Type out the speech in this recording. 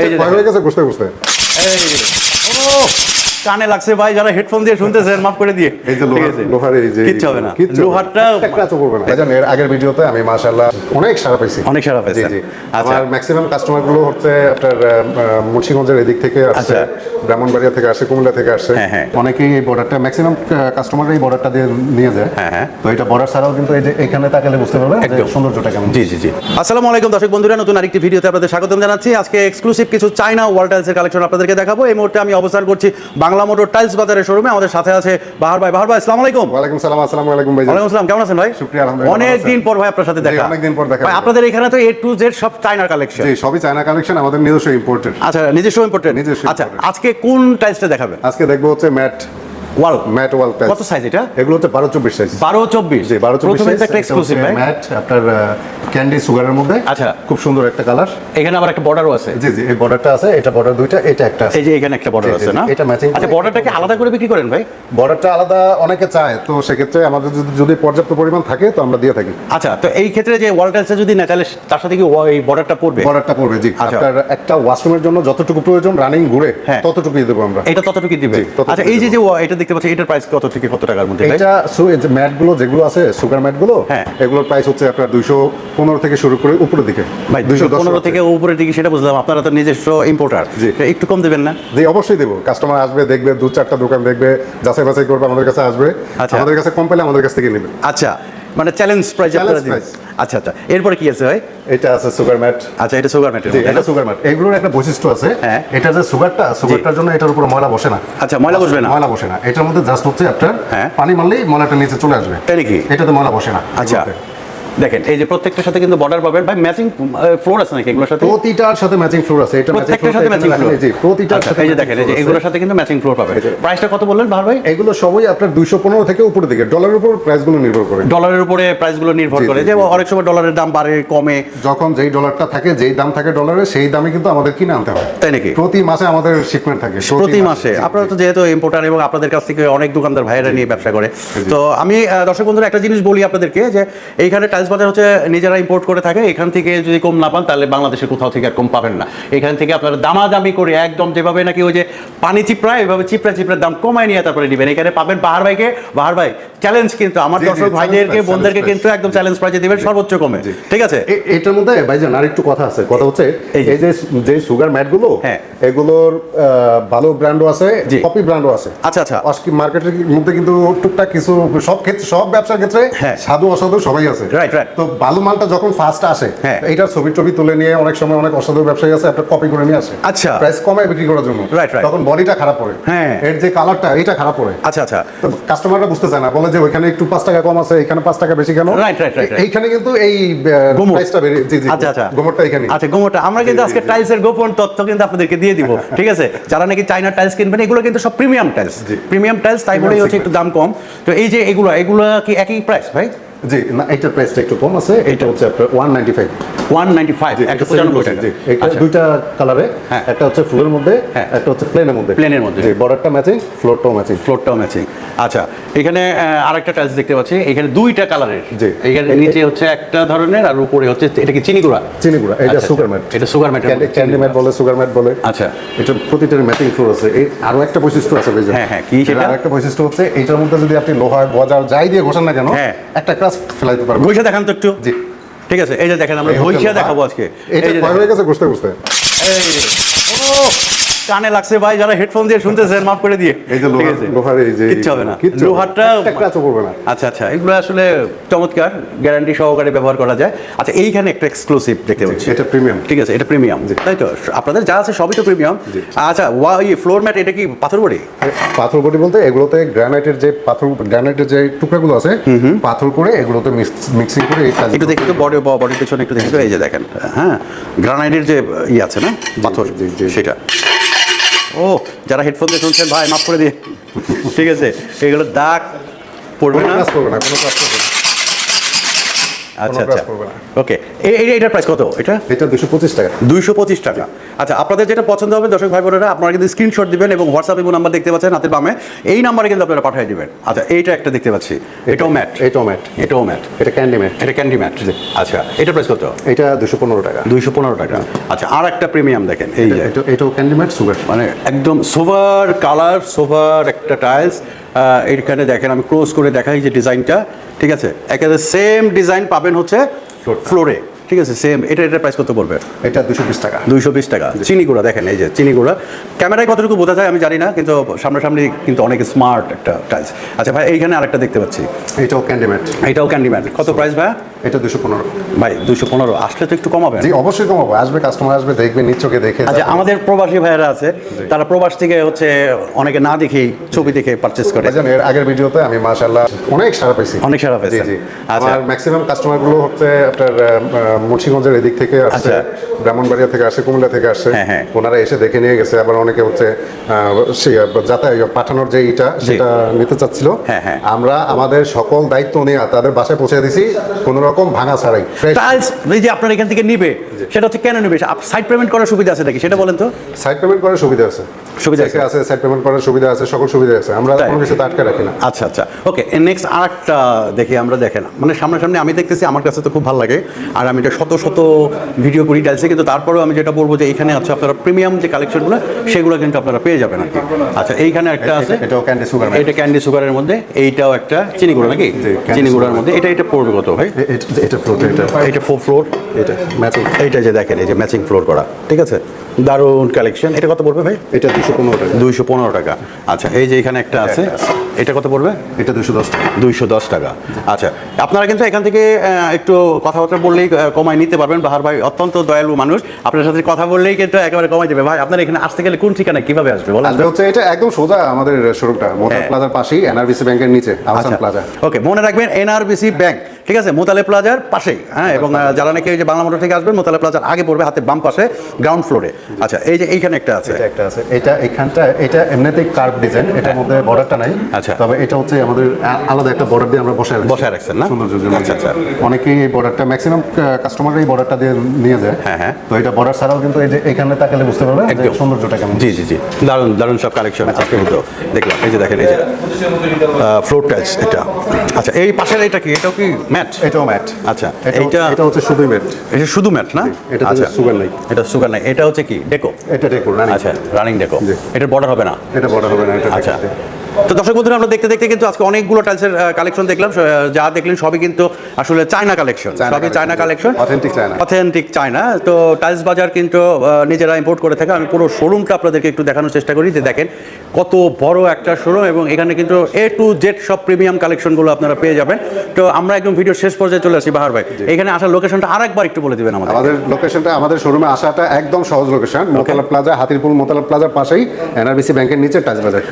এই যে হয়ে গেছে বুঝতে বুঝতে এই ও কানে লাগছে ভাই যারা হেডফোন দিয়ে শুনতেছেন মাফ করে দিয়ে। এই যে লোহার এই যে কিচ্ছু হবে না। লোহারটা একটা ক্রাচও পড়বে না। ভাইজান এর আগের ভিডিওতে আমি মাশাআল্লাহ অনেক সারা পাইছি। অনেক পেয়েছেন জি আচ্ছা। আমার ম্যাক্সিমাম কাস্টমারগুলো হচ্ছে আপনার মুন্সিগঞ্জের এদিক থেকে আসছে। আচ্ছা। ব্রাহ্মণবাড়িয়া থেকে আসছে কুমিল্লা থেকে আসছে। হ্যাঁ, হ্যাঁ। অনেকেই এই বর্ডারটা ম্যাক্সিমাম কাস্টমার এই বর্ডারটা দিয়ে নিয়ে যায়। হ্যাঁ, হ্যাঁ। তো এটা বর্ডার ছাড়াও কিন্তু এই যে এখানে তাকালে বুঝতে পারবে যে। সৌন্দর্যটা কেমন। জি জি জি। আসসালামু আলাইকুম দর্শক বন্ধুরা নতুন আরেকটি ভিডিওতে আপনাদের স্বাগতম জানাচ্ছি। আজকে এক্সক্লুসিভ কিছু চাইনা ওয়াল টাইলসের কালেকশন আপনাদেরকে দেখাবো। এই মুহূর্তে আমি অবস্থান করছি বাংলা মোটর টাইলস বাজারের শোরুমে আমাদের সাথে আছে বাহার ভাই। বাহার ভাই আসসালামু আলাইকুম। ওয়ালাইকুম সালাম আসসালামু আলাইকুম ভাই ওয়ালাইকুম আসসালাম কেমন আছেন ভাই? শুকরিয়া, আলহামদুলিল্লাহ, অনেক দিন পর ভাই আপনার সাথে দেখা। অনেক দিন পর দেখা ভাই আপনাদের এখানে তো এ টু জেড সব চায়নার কালেকশন জি সবই চায়না কালেকশন আমাদের নিজস্ব ইম্পোর্টেড আচ্ছা নিজস্ব ইম্পোর্টেড নিজস্ব আচ্ছা আজকে কোন টাইলসটা দেখাবেন? আজকে দেখব হচ্ছে ম্যাট ওয়াল। ম্যাট ওয়াল কত সাইজ এটা? এগুলো সাইজ বারো চব্বিশ জি বারো চব্বিশ প্রথমে একটা এক্সক্লুসিভ ম্যাট আপনার ক্যান্ডি সুগারের মধ্যে। আচ্ছা। খুব সুন্দর একটা কালার এখানে আবার একটা বর্ডারও আছে। জি জি এই বর্ডারটা আছে এটা বর্ডার দুইটা এটা একটা আছে। এই যে এখানে একটা বর্ডার আছে না? এটা matching আচ্ছা বর্ডারটাকে আলাদা করে বিক্রি করেন ভাই? বর্ডারটা আলাদা অনেকে চায় তো সেক্ষেত্রে আমাদের যদি- পর্যাপ্ত পরিমাণ থাকে তো আমরা দিয়ে থাকি। আচ্ছা তো এই ক্ষেত্রে যে ওয়াল টাইলসটা যদি না তাহলে তার সাথে কি এই বর্ডারটা পড়বে? বর্ডারটা পড়বে জি। আচ্ছা। আপনার একটা ওয়াশরুমের জন্য যতটুকু প্রয়োজন রানিং ঘুরে হ্যাঁ। ততটুকুই দেবো আমরা। এটা ততটুকু দিবে। আচ্ছা এই যে। যে এটা দেখতে পাচ্ছি এটার প্রাইস কত থেকে কত টাকার মধ্যে এটা সু- এই ম্যাটগুলো যেগুলো আছে সুগার ম্যাটগুলো হ্যাঁ। এগুলোর প্রাইস হচ্ছে আপনার দুইশো পনেরো থেকে শুরু করে উপরের দিকে। ভাই দুশো পনেরো থেকে উপরের দিকে সেটা বুঝলাম আপনারা তো নিজস্ব ইম্পোর্টার। একটু কম দেবেন না? জি অবশ্যই দেবো। কাস্টমার আসবে দেখবে দু চারটা দোকান দেখবে যাচাই বাছাই করবে আমাদের কাছে আসবে। আচ্ছা। আমাদের কাছে কম পেলে আমাদের কাছ থেকে নেবে। আচ্ছা মানে চ্যালেঞ্জ প্রাইস আপনারা দিবেন। আচ্ছা আচ্ছা। এরপরে কি আছে ভাই? এটা আছে সুগার ম্যাট আচ্ছা এটা সুগার ম্যাট এটা সুগার ম্যাট এগুলোর একটা বৈশিষ্ট্য আছে। হ্যাঁ। এটা যে সুগারটা সুগারটার জন্য এটার উপর ময়লা বসে না। আচ্ছা ময়লা বসবে না? ময়লা বসে না। এটার মধ্যে জাস্ট হচ্ছে আপনার হ্যাঁ। পানি মারলেই ময়লাটা নিচে চলে আসবে। তাই নাকি? এটাতে ময়লা বসে না। আচ্ছা। দেখেন এই যে প্রত্যেকটার সাথে কিন্তু বর্ডার পাবেন। ভাই ম্যাচিং ফ্লোর আছে নাকি এগুলোর সাথে? প্রতিটার সাথে ম্যাচিং ফ্লোর আছে এটা প্রত্যেকটার সাথে ম্যাচিং ফ্লোর জি প্রতিটার সাথে এই যে দেখেন এই যে এগুলোর সাথে কিন্তু ম্যাচিং ফ্লোর পাবেন। প্রাইসটা কত বললেন ভাই এগুলো সবই আপনার দুইশো পনেরো থেকে উপরের দিকে ডলারের উপর প্রাইসগুলো নির্ভর করে। ডলারের উপরে প্রাইসগুলো নির্ভর করে। যে অনেক সময় ডলারের দাম বাড়ে কমে। যখন যেই ডলারটা থাকে যেই দাম থাকে ডলারে সেই দামে কিন্তু আমাদের কিনে আনতে হয়। তাই নাকি? প্রতি মাসে আমাদের শিপমেন্ট থাকে প্রতি মাসে। আপনারা তো যেহেতু ইম্পোর্টার এবং আপনাদের কাছ থেকে অনেক দোকানদার ভাইয়েরা নিয়ে ব্যবসা করে। তো আমি দর্শক বন্ধুরা একটা জিনিস বলি আপনাদেরকে যে এইখানে টাইলস বাজার হচ্ছে নিজেরা ইম্পোর্ট করে থাকে এখান থেকে যদি কম না পান তাহলে বাংলাদেশের কোথাও থেকে আর কম পাবেন না। এখান থেকে আপনারা দামাদামি করে একদম যেভাবে নাকি ওই যে পানি চিপড়া এভাবে চিপড়া চিপড়ার দাম কমায় নিয়ে তারপরে নেবেন। এখানে পাবেন বাহার ভাইকে বাহার ভাই চ্যালেঞ্জ কিন্তু আমার দর্শক ভাইদেরকে বোনদেরকে কিন্তু একদম চ্যালেঞ্জ প্রাইজে দিবেন সর্বোচ্চ কমে। ঠিক আছে? এটার মধ্যে ভাইজান আর একটু কথা আছে। কথা হচ্ছে এই যে- যে সুগার ম্যাটগুলো হ্যাঁ। এগুলোর ভালো ব্র্যান্ডও আছে। কপি ব্র্যান্ডও আছে। আচ্ছা আচ্ছা। মার্কেটের মধ্যে কিন্তু টুকটাক কিছু সব ক্ষেত্রে সব ব্যবসার ক্ষেত্রে হ্যাঁ। সাধু অসাধু সবাই আছে। Right, right. তো ভালো মালটা যখন ফার্স্ট আসে হ্যাঁ। এইটার ছবি টবি তুলে নিয়ে অনেক সময় অনেক অসাধু ব্যবসায়ী আছে আপনার কপি করে নিয়ে আসে আচ্ছা। প্রাইস কমায় বিক্রি করার জন্য Right, right. তখন বডিটা খারাপ পড়ে হ্যাঁ। এর যে কালারটা এটা খারাপ পড়ে আচ্ছা আচ্ছা তো কাস্টমাররা বুঝতে চায় না বলে যে ওইখানে একটু পাঁচ টাকা কম আছে এখানে পাঁচ টাকা বেশি কেন right, right, right. এইখানে কিন্তু এই। প্রাইসটা বেড়ে জি জি আচ্ছা আচ্ছা গোমরটা এখানে আচ্ছা গোমরটা আমরা কিন্তু আজকে। টাইলসের গোপন তথ্য কিন্তু আপনাদেরকে দিয়ে দিব ঠিক আছে যারা নাকি চাইনা টাইলস কিনবেন এগুলো কিন্তু সব প্রিমিয়াম টাইলস প্রিমিয়াম টাইলস তাই বলেই হচ্ছে একটু দাম কম তো এই যে এগুলো এগুলো কি একই প্রাইস ভাই জি না এইটার প্রাইসটা একটু কম আছে এটা হচ্ছে আপনার one ninety five one ninety five একটা পঁচানব্বই টাকা। এটা আচ্ছা। দুইটা কালারে হ্যাঁ। একটা হচ্ছে ফুলের মধ্যে হ্যাঁ। একটা হচ্ছে প্লেনের মধ্যে। প্লেনের মধ্যে। জি বর্ডারটা ম্যাচিং ফ্লোরটাও ম্যাচিং ফ্লোরটাও ম্যাচিং আচ্ছা এখানে আরেকটা টাইলস দেখতে পাচ্ছি। এখানে দুইটা কালারের জি। এখানে নিচে হচ্ছে একটা ধরনের আর উপরে হচ্ছে এটা কি চিনি গুঁড়া চিনি গুঁড়া এটা সুগার। ম্যাট এটা সুগার ম্যাট ক্যান্ডি ম্যাট বলে সুগার ম্যাট বলে। আচ্ছা। এটা প্রতিটার ম্যাটিং ফ্লোর আছে। এই আরও একটা বৈশিষ্ট্য আছে হ্যাঁ, হ্যাঁ, কি সেটা? আরও একটা বৈশিষ্ট্য হচ্ছে মধ্যে যদি আপনি লোহা গজার যাই দিয়ে ঘষেন না কেন হ্যাঁ। একটা ক্রাস ফেলাইতে পারব। ঘষে দেখান তো একটু। জি। ঠিক আছে এই যে দেখেন আমরা লোহা। দেখাবো আজকে। এই যে হয়ে গেছে ঘষতে ঘষতে। এই। ও! কানে লাগছে ভাই যারা হেডফোন দিয়ে শুনতেছেন মাফ করে দিয়ে। এই যে লোহার এই যে কিচ্ছু হবে না। লোহারটা পড়বে না। আচ্ছা আচ্ছা এগুলো আসলে চমৎকার। গ্যারান্টি সহকারে ব্যবহার করা যায়। আচ্ছা এইখানে একটা এক্সক্লুসিভ দেখতে পাচ্ছি। এটা প্রিমিয়াম ঠিক আছে এটা প্রিমিয়াম তাই তো? আপনাদের যা আছে সবই তো প্রিমিয়াম আচ্ছা ওয়া এই ফ্লোর ম্যাট এটা কি পাথর বড়ি? পাথর বডি বলতে এগুলোতে গ্রানাইটের যে পাথর গ্রানাইটের যে টুকরাগুলো আছে পাথর করে এগুলোতে মিক্সিং করে একটু দেখি তো বডি বডির পেছনে একটু দেখি তো এই যে দেখেন। হ্যাঁ গ্রানাইটের যে ই আছে না পাথর। সেটা। ও, যারা হেডফোন দিয়ে শুনছেন, ভাই, মাফ করে দিয়ে। ঠিক আছে, এগুলো দাগ পড়বে না। পড়বে না, কোনো কাজ করবে না। আচ্ছা আচ্ছা। ওকে এটার প্রাইস কত? এটা? এটা দুশো পঁচিশ টাকা। দুইশো পঁচিশ টাকা। আচ্ছা আপনাদের যেটা পছন্দ হবে দর্শক ভাই বোনেরা আপনারা কিন্তু স্ক্রিনশট দিবেন এবং হোয়াটসঅ্যাপ এবং নাম্বার দেখতে পাচ্ছেন হাতের বামে। এই নাম্বারে কিন্তু আপনারা পাঠিয়ে দিবেন। আচ্ছা এইটা একটা দেখতে পাচ্ছি। এটাও ম্যাট এটাও ম্যাট এটাও ম্যাট এটা ক্যান্ডি ম্যাট এটা ক্যান্ডি ম্যাট আচ্ছা এটা প্রাইস কত? এটা দুশো পনেরো টাকা। দুইশো পনেরো টাকা। আচ্ছা আর একটা প্রিমিয়াম দেখেন। এই এটাও ক্যান্ডি ম্যাট সুগার মানে একদম সোভার কালার সোভার একটা টাইলস এইখানে দেখেন আমি ক্লোজ করে দেখাই যে ডিজাইনটা ঠিক আছে? একেবারে সেম ডিজাইন পাবেন হচ্ছে ফ্লোরে ঠিক আছে? সেম এটা এটা প্রাইস কত পড়বে? এটা দুশো বিশ টাকা। দুইশো বিশ টাকা। চিনি গুঁড়া দেখেন এই যে চিনি গুঁড়া। ক্যামেরায় কতটুকু বোঝা যায় আমি জানি না কিন্তু সামনাসামনি কিন্তু অনেক স্মার্ট একটা টাইলস আচ্ছা ভাই এইখানে আরেকটা দেখতে পাচ্ছি। এটাও ক্যান্ডিম্যাট এটাও এইটাও ক্যান্ডিম্যাট কত প্রাইস ভাই এটা দুশো পনেরো। ভাই দুশো পনেরো। আসলে তো একটু কমাবেন। জি অবশ্যই কমাবো। আসবে কাস্টমার আসবে দেখবে দেখে আচ্ছা আমাদের প্রবাসী ভাইয়েরা আছে। তারা প্রবাস থেকে হচ্ছে অনেকে না দেখেই ছবি দেখে পারচেস করে। এর আগের ভিডিওতে আমি মাশাআল্লাহ অনেক সারা পাইছি। অনেক সাড়া জি জি। আচ্ছা। আমার ম্যাক্সিমাম কাস্টমারগুলো হচ্ছে আপনার মুন্সিগঞ্জের এদিক থেকে আসছে। আচ্ছা। ব্রাহ্মণবাড়িয়া থেকে আসছে কুমিল্লা থেকে আসছে। হ্যাঁ, হ্যাঁ। ওনারা এসে দেখে নিয়ে গেছে। আবার অনেকে হচ্ছে যাতায়াত পাঠানোর যে ইটা সেটা নিতে চাচ্ছিল। হ্যাঁ, হ্যাঁ। আমরা আমাদের সকল দায়িত্ব নিয়ে তাদের বাসায় পৌঁছে দিছি। কোনো রকম ভাঙা ছাড়াই টাইলস যে আপনার এখান থেকে নিবে সেটা হচ্ছে কেন নিবে? সাইড পেমেন্ট করার সুবিধা আছে নাকি? সেটা বলেন তো। সাইড পেমেন্ট করার সুবিধা আছে। সুবিধা আছে? আছে সাইড পেমেন্ট করার সুবিধা আছে সকল সুবিধা আছে। আমরা? কোনো কিছু আটকে রাখি না। আচ্ছা আচ্ছা। ওকে নেক্সট আর একটা দেখি আমরা দেখেন মানে সামনাসামনি আমি দেখতেছি আমার কাছে তো খুব ভালো লাগে। আর আমি এটা শত শত ভিডিও করি টাইলসে কিন্তু তারপরেও আমি যেটা বলব যে এখানে আছে আপনারা প্রিমিয়াম যে কালেকশনগুলো সেগুলো কিন্তু আপনারা পেয়ে যাবেন আর কি। আচ্ছা এইখানে একটা আছে। এটা- এটাও ক্যান্ডি সুগার এটা ক্যান্ডি সুগারের মধ্যে এইটাও একটা চিনি গুঁড়ো নাকি চিনি গুঁড়োর মধ্যে। এটা এটা পড়বে কত ভাই? এটা ফ্লোর এটা এটা ফোর ফ্লোর এটা ম্যাচিং এইটা যে দেখেন এই যে ম্যাচিং ফ্লোর করা ঠিক আছে? দারুণ কালেকশন এটা কত পড়বে ভাই? এটা দুশো পনেরো টাকা। দুইশো পনেরো টাকা। আচ্ছা এই যে এখানে একটা আছে এটা কত পড়বে? এটা দুশো দশ টাকা। দুইশো দশ টাকা। আচ্ছা আপনারা কিন্তু এখান থেকে একটু কথাবার্তা বললেই কমায় নিতে পারবেন। বাহার ভাই অত্যন্ত দয়ালু মানুষ। আপনার সাথে কথা বললেই কিন্তু একেবারে কমাই দেবে। ভাই আপনার এখানে আসতে গেলে কোন ঠিকানা কীভাবে আসবে বলেন হচ্ছে এটা একদম সোজা আমাদের শোরুমটা হ্যাঁ। প্লাজার পাশেই এনআরবিসি ব্যাংকের নিচে আহসান প্লাজা ওকে মনে রাখবেন এনআরবিসি ব্যাংক ঠিক আছে? মোতালে প্লাজার পাশেই হ্যাঁ? এবং যারা নাকি ওই যে বাংলা মোটর থেকে আসবেন মোতালে প্লাজার আগে পড়বে হাতের বাম পাশে গ্রাউন্ড ফ্লোরে আচ্ছা এই যে এইখানে একটা আছে। এটা একটা আছে। এটা এখানটা এটা এমনিতেই কার্ভ ডিজাইন এটার মধ্যে বর্ডারটা নাই। আচ্ছা। তবে এটা হচ্ছে আমাদের আলাদা একটা বর্ডার দিয়ে আমরা বসায়। বসায় রাখছেন না? সৌন্দর্যের জন্য আচ্ছা, আচ্ছা। অনেকেই এই বর্ডারটা ম্যাক্সিমাম কাস্টমার এই বর্ডারটা দিয়ে নিয়ে যায়। হ্যাঁ, হ্যাঁ। তো এটা বর্ডার ছাড়াও কিন্তু এই যে এখানে তাকালে বুঝতে পারবেন যে সৌন্দর্যটা কেমন। জি জি জি। দারুণ দারুণ সব কালেকশন আজকে কিন্তু দেখলাম এই যে দেখেন এই যে ফ্লোর টাইলস এটা। আচ্ছা এই পাশের এটা কি? এটাও কি ম্যাট এটাও ম্যাট আচ্ছা এটা এইটা এটা হচ্ছে শুধুই ম্যাট এটা শুধু ম্যাট না? এটাতে আচ্ছা। sugar নাই। এটা সুগার নাই। এটা হচ্ছে কি? ডেকো এটা দেখুন আচ্ছা রানিং ডেকো এটা বর্ডার হবে না? এটা বর্ডার হবে না এটা আচ্ছা। তো দর্শক বন্ধুরা আমরা দেখতে দেখতে কিন্তু আজকে অনেকগুলো টাইলসের কালেকশন দেখলাম। যা দেখলেন সবই কিন্তু আসলে চায়না কালেকশন সবই China collection authentic China. Authentic China তো টাইলস বাজার কিন্তু নিজেরা ইম্পোর্ট করে থাকে। আমি পুরো শোরুমটা আপনাদেরকে একটু দেখানোর চেষ্টা করি যে দেখেন কত বড় একটা শোরুম এবং এখানে কিন্তু এ টু জেড সব প্রিমিয়াম কালেকশনগুলো আপনারা পেয়ে যাবেন। তো আমরা একদম ভিডিও শেষ পর্যায়ে চলে আসি বাহার ভাই। এখানে আসার লোকেশনটা আরেকবার একটু বলে দিবেন আমাদের আমাদের লোকেশনটা আমাদের শোরুমে আসাটা একদম সহজ লোকেশন মোতালা প্লাজা হাতিরপুর মোতালা প্লাজার পাশেই এনআরবিসি ব্যাংকের নিচে টাচ বাজার।